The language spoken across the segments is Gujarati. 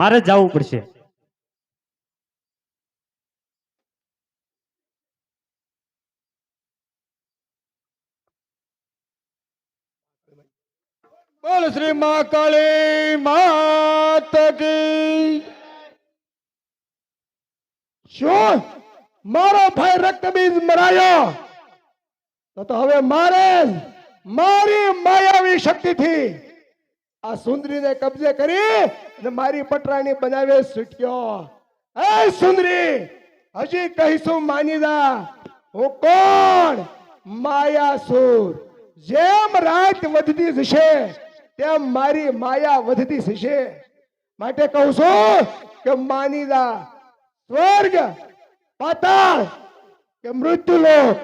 મારે જવું પડશે. બોલ શ્રી મહાકાળી માત કી. શું? મારો ભાઈ રક્તબીજ મરાયો. તો હવે મારે મારી માયાવી શક્તિથી આ સુંદરીને કબજે કરી અને મારી પટરાણી બનાવે છૂટ્યો એ સુંદરી, હજી કહીશું માનીદા, હું કોણ? માયાસુર. જેમ રાત વધતી જશે, તેમ મારી માયા વધતી જશે. માટે કહું છું કે માનીદા, સ્વર્ગ, પાતાળ કે મૃત્યુ લોક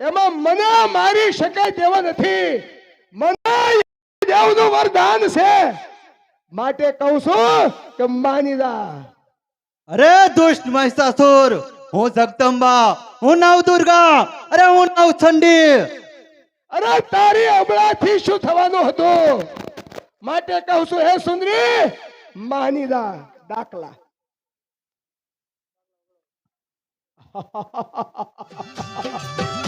એમાં મને મારી શકાય તેવા નથી. દેવનું વરદાન છે. માટે કહું છું કે માનીદા અરે દુષ્ટ મહિષાસુર હું જગદંબા હું નવ દુર્ગા અરે હું નવ ચંડી અરે તારી હમણાંથી શું થવાનું હતું? માટે કહું છું હે સુંદરી માનીદા દાખલા. ha ha ha ha હે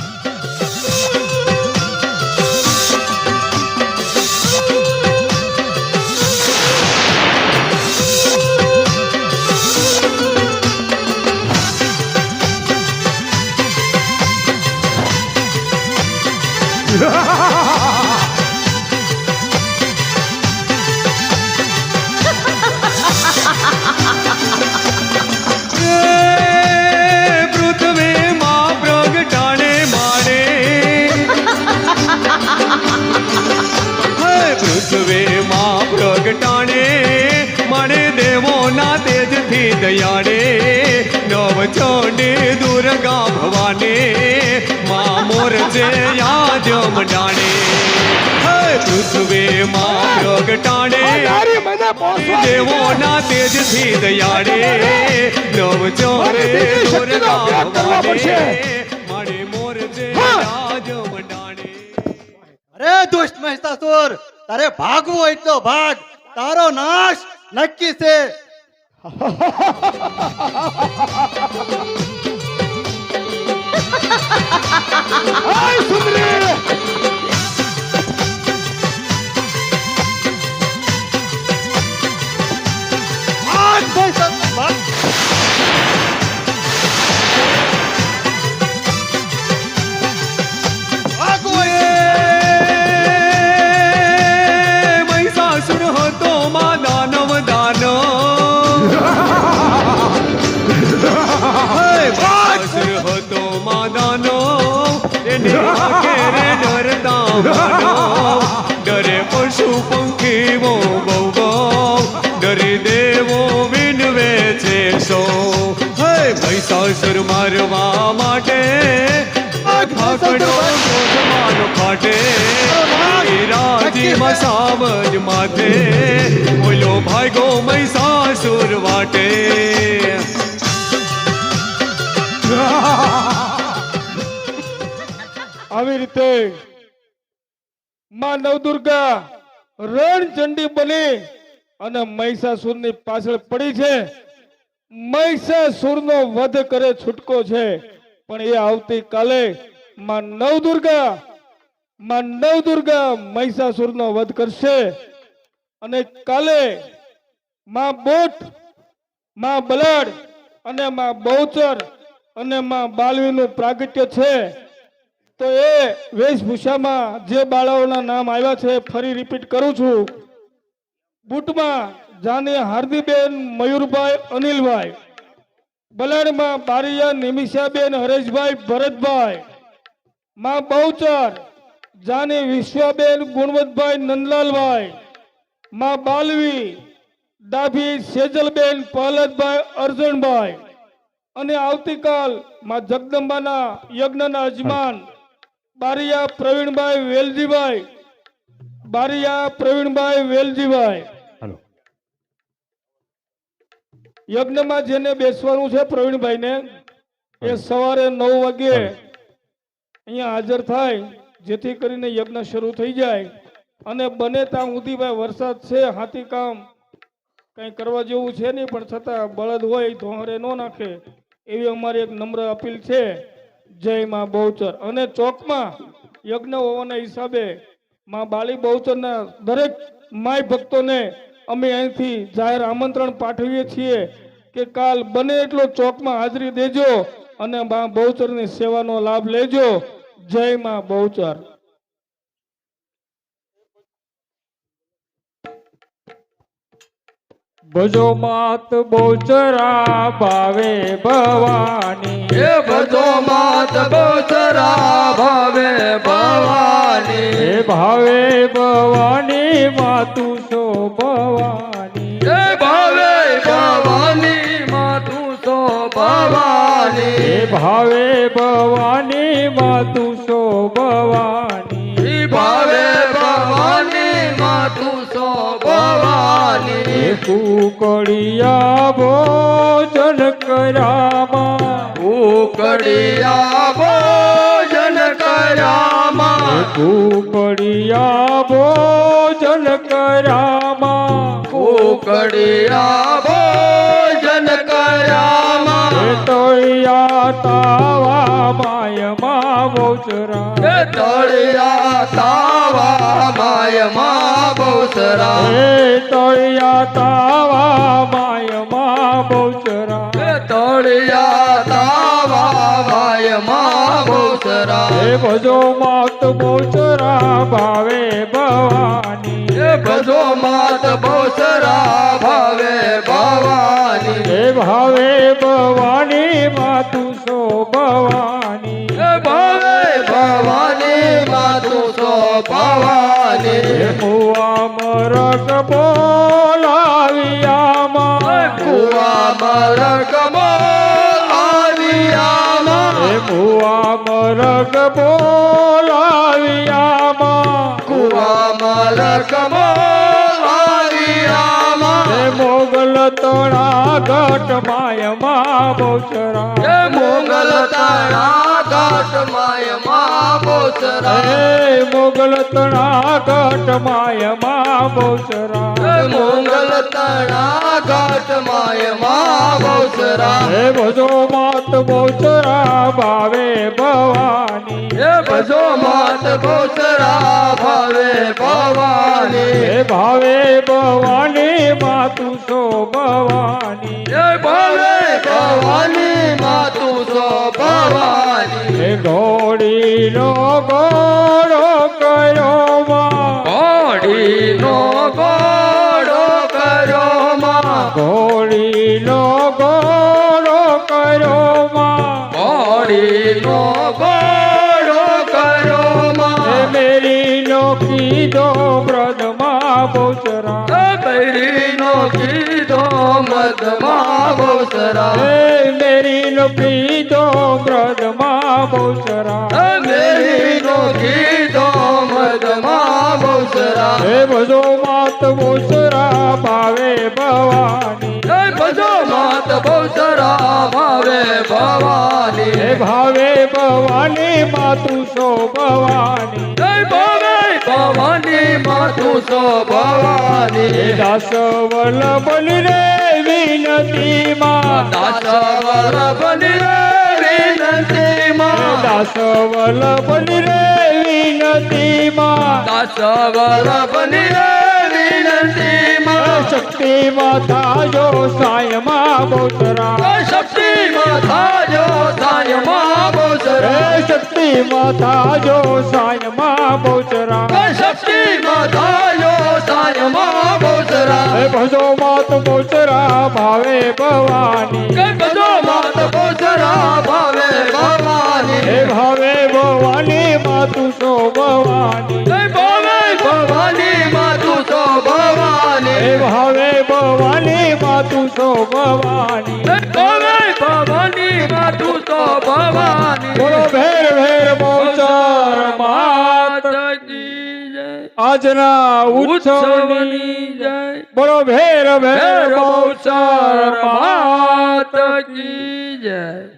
પ્રગટાણે માડે દેવોના તેજથી દયાળે નવ યાજમ ડાણે હે પૃથ્વી માં પ્રગટાણે નારી મને પોસવા દેવોના તેજથી નવ ચોરે મારી મારે મોર જે. રાજ અરે દુષ્ટ મહિષાસુર તારે ભાગવું હોય તો ભાગ. તારો નાશ નક્કી છે. હાય ડરે પશુ પંખી બહુ બહુ. ડરી દેવો વિનવે છે સો. હે ભૈસાસુર મારવા માટે ફાટે. રાજી સાવજ માથે બોલો ભાગો મૈસાસુર વાટે. આવી રીતે માં નવદુર્ગા રણચંડી બની અને મહિષાસુરની પાછળ પડી છે. મહિષાસુરનો વધ કરે છૂટકો છે. પણ એ આવતીકાલે માં નવદુર્ગા માં નવદુર્ગા મહિષાસુરનો વધ કરશે. અને કાલે માં બોટ, માં બલાડ અને માં બહુચર અને માં બાલવીનું પ્રાગટ્ય છે. તો એ વેશભૂષામાં જે બાળાઓના નામ આવ્યા છે ફરી રિપીટ કરું છું. બુટમાં જાની હાર્દીબેન મયુરભાઈ અનિલભાઈ. બલાડમાં બારિયા નિમિષાબેન હરેશભાઈ ભરતભાઈ. માં બહુચર જાની વિશ્વાબેન ગુણવંતભાઈ નંદલાલભાઈ. માં બાલવી ડાભી સેજલબેન પહલદભાઈ અર્જુનભાઈ. અને આવતીકાલમાં જગદંબાના યજ્ઞના અજમાન બારિયા પ્રવીણભાઈ વેલજીભાઈ. બારિયા પ્રવીણભાઈ વેલજીભાઈ. યજ્ઞમાં જેને બેસવાનું છે પ્રવીણભાઈને એ સવારે નવ વાગે અહીંયા હાજર થાય જેથી કરીને યજ્ઞ શરૂ થઈ જાય. અને બને ત્યાં સુધી ભાઈ વરસાદ છે હાથી કામ કંઈ કરવા જેવું છે નહીં પણ છતાં બળદ હોય ધોહરે ન નાખે એવી અમારી એક નમ્ર અપીલ છે. જય માં બહુચર. અને ચોકમાં યજ્ઞ હોવાના હિસાબે માં બાળી બહુચરના દરેક માય ભક્તોને અમે અહીંથી જાહેર આમંત્રણ પાઠવીએ છીએ કે કાલ બને એટલો ચોકમાં હાજરી દેજો અને મા બહુચરની સેવાનો લાભ લેજો. જય માં બહુચર. ભજો માત બોચરા ભાવે ભવાની. એ ભજો માત બોચરા ભાવે ભવાની. હે ભાવે ભવાની માતુ સો ભવાની એ ભાવે ભવાની માતુ સો ભવાની હે ભાવે ભવાની માતુ સો ભવાની ભાવે ભવાની માતુ સો ભવાની હે કુકડિયા ભોજન કરામા. કુકડિયા ભોજન કરામા. કુકડિયા ભોજન કરામા. કુકડિયા ભોજન કરામા. તોયા તળિયા તાવા માયમાં બોચરા એ તળિયા તાવા માયમાં બહુસરા હે તળિયા તાવા માયમાં બોચરા એ તળિયા તાવા બહુસરા હે ભજો માત બોચરા ભાવે ભવાની. હે ભજો માત બહુસરા ભાવે ભવાની. હે ભાવે ભવાની માતુ સો ભવાની હે ભાવે ભવાની માતુ સો ભવાની હે મુવા મરક બોલાવિયામાં કુવા મરક આવિયામાં હે મુવા મરક બોલાવિયામાં. કુવા મરગ બોલાવિયામાં. હે મોગલ તણા ઘટ માયમાં બોચરા. એ મોગલ તારા ઘટ માયમાં બોસરા હે મોગલ તણા ઘટ માયમાં બોચરા. એ મોગલ તારા ઘાટ માયમાં બોસરા હે ભજો માત બોચરા ભાવે ભવાની. હે ભજો માત બોસરા ભાવે ભવાની. હે ભાવે ભવાની માતુ સો ભવાની હે ભાવે ભવાની માતુ સો ભવાની હે ઘોડીનો ગોળો કયો માં ઘોડો Senhor. કીધો બ્રદમાં બોચરા બૈરીનો કીધો બહુસરા હે મેરીનો કીધો બ્રદમાં બોચરા મેરીનો કીધો મદમાં બહુસરા હે ભજો માત બોચરા ભાવે ભવાની. જય ભજો માત બહુસરા ભાવે ભવાની. હે ભાવે ભવાની માતુ સો ભવાની જય ભવાની માતું સો ભવાની દાસ વલ્લભની રે વિનતી માં દાસ વલ્લભની રે વિનતી માં દાસ વલ્લભની રે વિનતી માં દાસ વલ્લભની રે વિનતી માં શક્તિ માતા જો સાયમાં બોતરા શક્તિ માતા જો સાયમાં બહુસરા શક્તિ માતા જો સાયમાં બોચરા જો સાયમાં બહુસરા હે ભજો માત બોચરા ભાવે ભવાની. કઈ બધો માત બહુસરા ભાવે ભવાની. હે ભાવે ભવાની માતુ સો ભવાની કઈ ભાવે ભવાની માતુ સો ભવાની હે ભાવે ભવાની માતુ સો ભવાની ભાવે ભવાની માતુ સો ભવાની બોલો ભેર ભેર બોચર કી જય આજના ઉત્સવની જય. બોલો ભેર ભેર બહુ સાર માત કી જય.